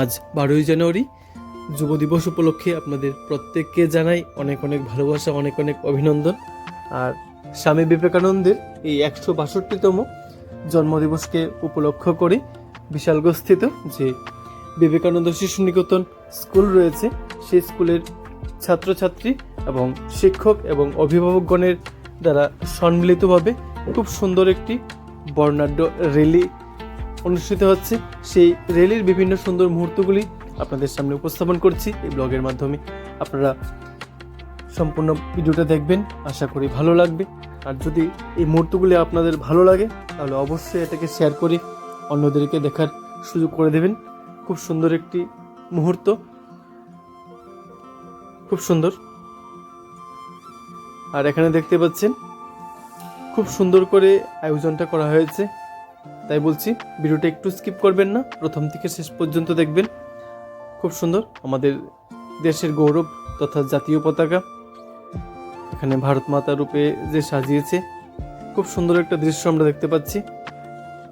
আজ বারোই জানুয়ারি। যুব দিবস উপলক্ষে আপনাদের প্রত্যেককে জানাই অনেক অনেক ভালোবাসা, অনেক অনেক অভিনন্দন। আর স্বামী বিবেকানন্দের এই একশো বাষট্টিতম জন্মদিবসকে উপলক্ষ করে বিশালগস্থিত যে বিবেকানন্দ শিশু নিকেতন স্কুল রয়েছে, সেই স্কুলের ছাত্রছাত্রী এবং শিক্ষক এবং অভিভাবকগণের দ্বারা সম্মিলিতভাবে খুব সুন্দর একটি বর্ণাঢ্য র্যালি অনুষ্ঠিত হচ্ছে। সেই র্যালির বিভিন্ন সুন্দর মুহূর্তগুলি আপনাদের সামনে উপস্থাপন করছি এই ব্লগের মাধ্যমে। আপনারা সম্পূর্ণ ভিডিওটা দেখবেন, আশা করি ভালো লাগবে। আর যদি এই মুহূর্তগুলি আপনাদের ভালো লাগে, তাহলে অবশ্যই এটাকে শেয়ার করে অন্যদেরকে দেখার সুযোগ করে দেবেন। খুব সুন্দর একটি মুহূর্ত। খুব সুন্দর। আর এখানে দেখতে পাচ্ছেন, খুব সুন্দর করে আয়োজনটা করা হয়েছে। তাই বলছি ভিডিওটা একটু স্কিপ করবেন না, প্রথম থেকে শেষ পর্যন্ত দেখবেন। খুব সুন্দর আমাদের দেশের গৌরব তথা জাতীয় পতাকা। এখানে ভারত মাতা রূপে যে সাজিয়েছে, খুব সুন্দর একটা দৃশ্য আমরা দেখতে পাচ্ছি।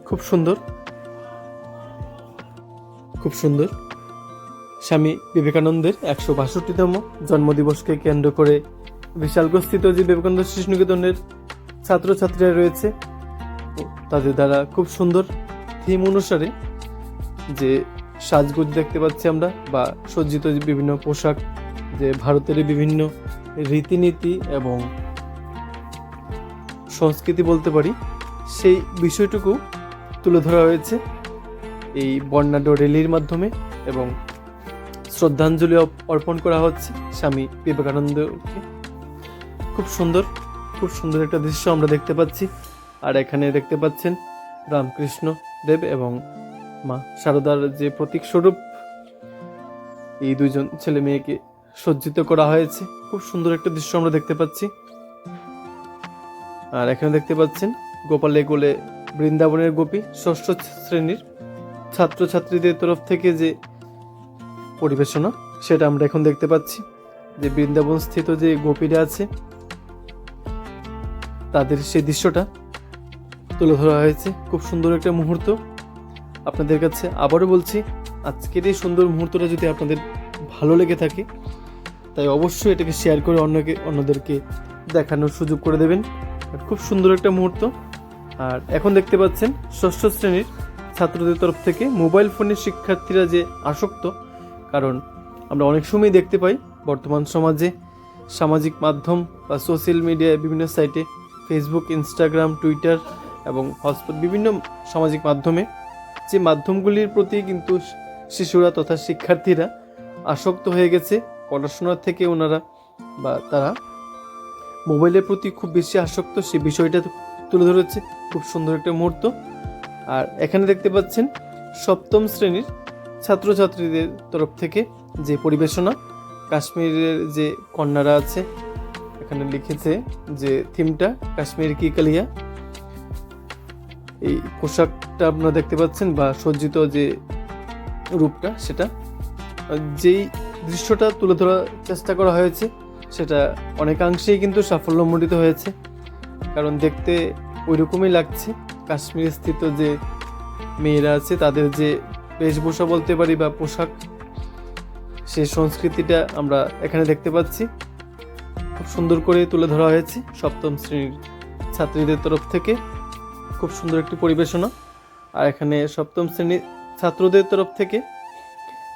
খুব সুন্দর। খুব সুন্দর। স্বামী বিবেকানন্দের একশো বাষট্টিতম জন্মদিবসকে কেন্দ্র করে বিশাল বিশালগ্রস্থিত যে বিবেকানন্দ শিশু নিকেতনের ছাত্রছাত্রীরা রয়েছে। তাদের দ্বারা খুব সুন্দর থিম অনুসারে যে সাজগোজ দেখতে পাচ্ছি আমরা বা সজ্জিত বিভিন্ন পোশাক, যে ভারতের বিভিন্ন রীতিনীতি এবং সংস্কৃতি বলতে পারি, সেই বিষয়টুকু তুলে ধরা হয়েছে এই বর্ণাঢ্য র্যালির মাধ্যমে এবং শ্রদ্ধাঞ্জলি অর্পণ করা হচ্ছে স্বামী বিবেকানন্দকে। খুব সুন্দর খুব সুন্দর একটা দৃশ্য আমরা দেখতে পাচ্ছি। আর এখানে দেখতে পাচ্ছেন রামকৃষ্ণ দেব এবং মা শারদার যে প্রতীক স্বরূপ, এই দুইজন ছেলে মেয়েকে সজ্জিত করা হয়েছে। খুব সুন্দর একটা দৃশ্য আমরা দেখতে পাচ্ছি। আর এখানে দেখতে পাচ্ছেন গোপালে গোলে বৃন্দাবনের গোপী ষষ্ঠ শ্রেণির ছাত্রছাত্রীদের তরফ থেকে যে পরিবেশনা, সেটা আমরা এখন দেখতে পাচ্ছি। যে বৃন্দাবন স্থিত যে গোপীরা আছে, তাদের সেই দৃশ্যটা তুলে ধরা হয়েছে। খুব সুন্দর একটা মুহূর্ত। আপনাদের কাছে আবারও বলছি, আজকের এই সুন্দর মুহূর্তটা যদি আপনাদের ভালো লেগে থাকে, তাই অবশ্যই এটাকে শেয়ার করে অন্যকে, অন্যদেরকে দেখানোর সুযোগ করে দেবেন। খুব সুন্দর একটা মুহূর্ত। আর এখন দেখতে পাচ্ছেন, ষষ্ঠ শ্রেণির ছাত্রদের তরফ থেকে মোবাইল ফোনের শিক্ষার্থীরা যে আসক্ত, কারণ আমরা অনেক সময় দেখতে পাই, বর্তমান সমাজে সামাজিক মাধ্যম বা সোশ্যাল মিডিয়ায় বিভিন্ন সাইটে ফেসবুক ইনস্টাগ্রাম টুইটার এবং হটস্পট বিভিন্ন সামাজিক মাধ্যমে যে মাধ্যমগুলির প্রতি কিন্তু শিশুরা তথা শিক্ষার্থীরা আসক্ত হয়ে গেছে। পড়াশোনার থেকে ওনারা বা তারা মোবাইলের প্রতি খুব বেশি আসক্ত, সে বিষয়টা তুলে ধরেছে। খুব সুন্দর একটা মুহূর্ত। আর এখানে দেখতে পাচ্ছেন সপ্তম শ্রেণির ছাত্রছাত্রীদের তরফ থেকে যে পরিবেশনা, কাশ্মীরের যে কন্যারা আছে, এখানে লিখেছে যে, থিমটা কাশ্মীর কি কালিয়া? এই পোশাকটা আপনারা দেখতে পাচ্ছেন বা সজ্জিত যে রূপটা সেটা যেই দৃশ্যটা তুলে ধরার চেষ্টা করা হয়েছে, সেটা অনেকাংশেই কিন্তু সাফল্যমণ্ডিত হয়েছে। কারণ দেখতে ওই রকমই লাগছে। কাশ্মীর স্থিত যে মেয়েরা আছে, তাদের যে বেশভূষা বলতে পারি বা পোশাক, সেই সংস্কৃতিটা আমরা এখানে দেখতে পাচ্ছি। খুব সুন্দর করে তুলে ধরা হয়েছে সপ্তম শ্রেণির ছাত্রীদের তরফ থেকে। খুব সুন্দর একটি পরিবেশনা। আর এখানে সপ্তম শ্রেণির ছাত্রদের তরফ থেকে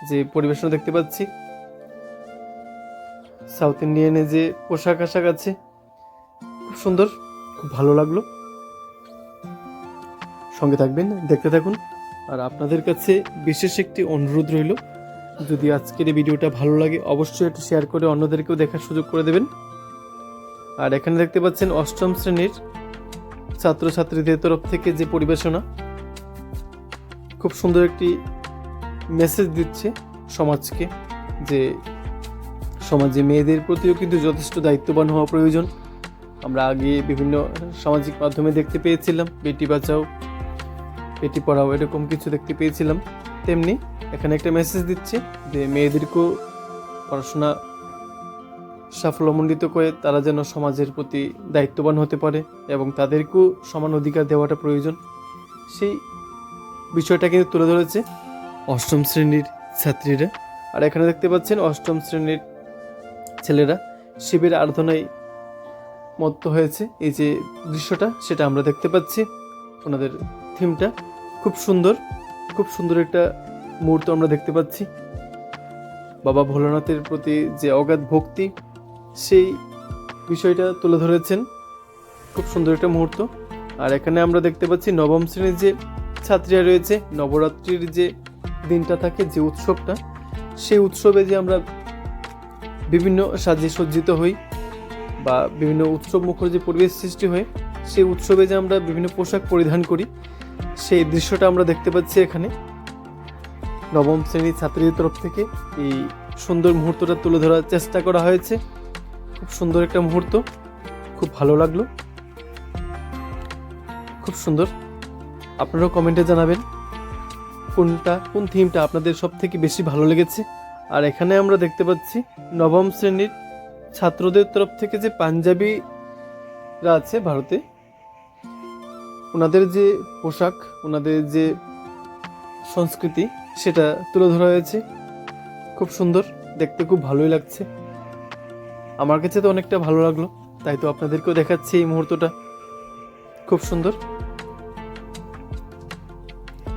যে পরিবেশনা দেখতে পাচ্ছি, সাউথ ইন্ডিয়ানে যে পোশাক আশাক আছে, খুব সুন্দর, খুব ভালো লাগল। সঙ্গে থাকবেন, দেখতে থাকুন। আর আপনাদের কাছে বিশেষ একটি অনুরোধ রইল, যদি আজকের এই ভিডিওটা ভালো লাগে, অবশ্যই একটু শেয়ার করে অন্যদেরকেও দেখার সুযোগ করে দেবেন। আর এখানে দেখতে পাচ্ছেন অষ্টম শ্রেণির ছাত্রছাত্রীদের তরফ থেকে যে পরিবেশনা, খুব সুন্দর একটি মেসেজ দিচ্ছে সমাজকে যে সমাজে মেয়েদের প্রতিও কিন্তু যথেষ্ট দায়িত্ববান হওয়া প্রয়োজন। আমরা আগে বিভিন্ন সামাজিক মাধ্যমে দেখতে পেয়েছিলাম, বেটি বাঁচাও, বেটি পড়াও এরকম কিছু দেখতে পেয়েছিলাম। তেমনি এখানে একটা মেসেজ দিচ্ছে যে মেয়েদেরকেও পড়াশোনা সাফল্যমণ্ডিত করে তারা যেন সমাজের প্রতি দায়িত্ববান হতে পারে এবং তাদেরকেও সমান অধিকার দেওয়াটা প্রয়োজন। সেই বিষয়টা কিন্তু তুলে ধরেছে অষ্টম শ্রেণির ছাত্রীরা। আর এখানে দেখতে পাচ্ছেন অষ্টম শ্রেণির ছেলেরা শিবের আরাধনায় মত্ত হয়েছে। এই যে দৃশ্যটা, সেটা আমরা দেখতে পাচ্ছি। ওনাদের থিমটা খুব সুন্দর খুব সুন্দর একটা মুহূর্ত আমরা দেখতে পাচ্ছি। বাবা ভোলানাথের প্রতি যে অগাধ ভক্তি সেই বিষয়টা তুলে ধরেছেন। খুব সুন্দর একটা মুহূর্ত। আর এখানে আমরা দেখতে পাচ্ছি নবম শ্রেণির যে ছাত্রীরা রয়েছে, নবরাত্রির যে দিনটা থাকে, যে উৎসবটা, সেই উৎসবে যে আমরা বিভিন্ন সাজে সজ্জিত হই বা বিভিন্ন উৎসব মুখর যে পরিবেশ সৃষ্টি হয়, সেই উৎসবে যে আমরা বিভিন্ন পোশাক পরিধান করি, সেই দৃশ্যটা আমরা দেখতে পাচ্ছি এখানে। নবম শ্রেণির ছাত্রীদের তরফ থেকে এই সুন্দর মুহূর্তটা তুলে ধরার চেষ্টা করা হয়েছে। খুব সুন্দর একটা মুহূর্ত। খুব ভালো লাগল। খুব সুন্দর। আপনারাও কমেন্টে জানাবেন, কোনটা, কোন থিমটা আপনাদের সব থেকে বেশি ভালো লেগেছে। আর এখানে আমরা দেখতে পাচ্ছি, নবম শ্রেণির ছাত্রদের তরফ থেকে যে পাঞ্জাবিরা আছে ভারতে, ওনাদের যে পোশাক, ওনাদের যে সংস্কৃতি, সেটা তুলে ধরা হয়েছে। খুব সুন্দর, দেখতে খুব ভালোই লাগছে। আমার কাছে তো অনেকটা ভালো লাগল। তাই তো আপনাদেরকেও দেখাচ্ছি এই মুহূর্তটা। খুব সুন্দর।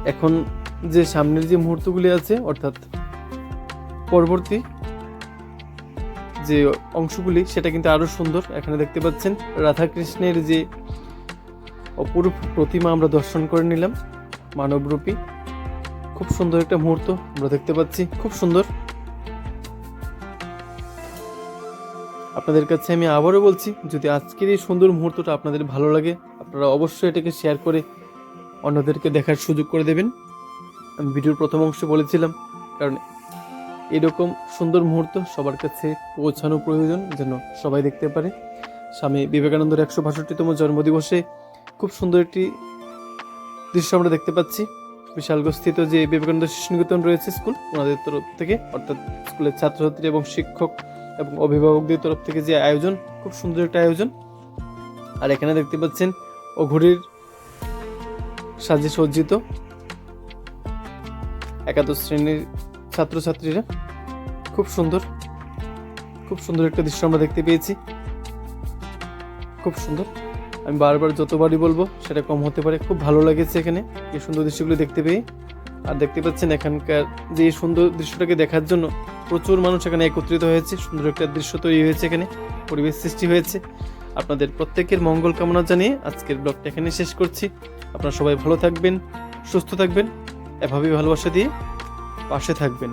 এখন যে সামনের যে মুহূর্তগুলি আছে, অর্থাৎ পরবর্তী যে অংশগুলি, সেটা কিন্তু আরও সুন্দর। এখানে দেখতে পাচ্ছেন রাধাকৃষ্ণের যে অপরূপ প্রতিমা আমরা দর্শন করে নিলাম, মানবরূপী। খুব সুন্দর একটা মুহূর্ত আমরা দেখতে পাচ্ছি। খুব সুন্দর। আপনাদের কাছে আমি আবারও বলছি, যদি আজকের এই সুন্দর মুহূর্তটা আপনাদের ভালো লাগে, আপনারা অবশ্যই এটাকে শেয়ার করে অন্যদেরকে দেখার সুযোগ করে দেবেন। আমি ভিডিওর প্রথম অংশে বলেছিলাম, কারণ এরকম সুন্দর মুহূর্ত সবার কাছে পৌঁছানো প্রয়োজন যেন সবাই দেখতে পারে। স্বামী বিবেকানন্দের একশো বাষট্টিতম জন্মদিবসে খুব সুন্দর একটি দৃশ্য আমরা দেখতে পাচ্ছি। বিশালগস্থিত যে বিবেকানন্দ শিশু নিকেতন রয়েছে স্কুল, ওনাদের তরফ থেকে, অর্থাৎ স্কুলের ছাত্রছাত্রী এবং শিক্ষক এবং অভিভাবকদের তরফ থেকে যে আয়োজন, খুব সুন্দর একটা আয়োজন। আর এখানে দেখতে পাচ্ছেন ও ঘড়ির সাজে সজ্জিত একাদশ শ্রেণির ছাত্রছাত্রীরা। খুব সুন্দর খুব সুন্দর একটা দৃশ্য আমরা দেখতে পেয়েছি। খুব সুন্দর। আমি বারবার যতবারই বলব, সেটা কম হতে পারে। খুব ভালো লেগেছে এখানে, এই সুন্দর দৃশ্যগুলো দেখতে পেয়ে। আর দেখতে পাচ্ছেন এখানকার যে সুন্দর দৃশ্যটাকে দেখার জন্য প্রচুর মানুষ এখানে একত্রিত হয়েছে। সুন্দর একটা দৃশ্য তৈরি হয়েছে এখানে, পরিবেশ সৃষ্টি হয়েছে। আপনাদের প্রত্যেকের মঙ্গল কামনা জানিয়ে আজকের ব্লগটা এখানে শেষ করছি। আপনারা সবাই ভালো থাকবেন, সুস্থ থাকবেন, এভাবেই ভালোবাসা দিয়ে পাশে থাকবেন।